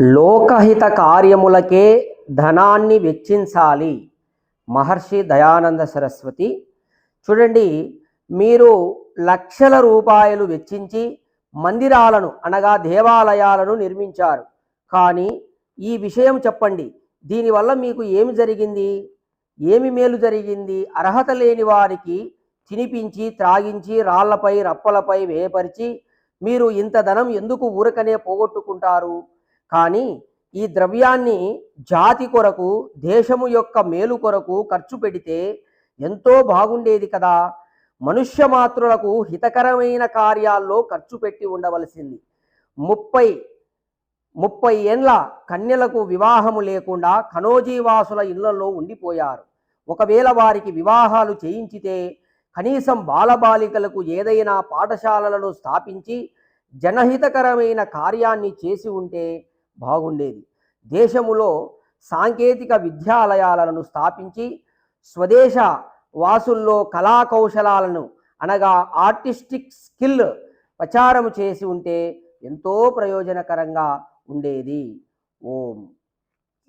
లోకహిత కార్యములకే ధనాన్ని వెచ్చించాలి. మహర్షి దయానంద సరస్వతి చూడండి మీరు లక్షల రూపాయలు వెచ్చించి మందిరాలను అనగా దేవాలయాలను నిర్మించారు. కానీ ఈ విషయం చెప్పండి దీనివల్ల మీకు ఏమి జరిగింది? ఏమి మేలు జరిగింది? అర్హత లేని వారికి తినిపించి త్రాగించి రాళ్ళపై రప్పలపై వేయపరిచి మీరు ఇంత ధనం ఎందుకు ఊరకనే పోగొట్టుకుంటారు? కానీ ఈ ద్రవ్యాన్ని జాతి కొరకు దేశము యొక్క మేలు కొరకు ఖర్చు పెడితే ఎంతో బాగుండేది కదా. మనుష్య మాత్రులకు హితకరమైన కార్యాల్లో ఖర్చు పెట్టి ఉండవలసింది. ముప్పై ముప్పై ఏండ్ల కన్యలకు వివాహము లేకుండా కనోజీవాసుల ఇళ్ళలో ఉండిపోయారు. ఒకవేళ వారికి వివాహాలు చేయించితే కనీసం బాలబాలికలకు ఏదైనా పాఠశాలలను స్థాపించి జనహితకరమైన కార్యాన్ని చేసి ఉంటే బాగుండేది. దేశములో సాంకేతిక విద్యాలయాలను స్థాపించి స్వదేశ వాసుల్లో కళా కౌశలాలను అనగా ఆర్టిస్టిక్ స్కిల్ ప్రచారం చేసి ఉంటే ఎంతో ప్రయోజనకరంగా ఉండేది. ఓం.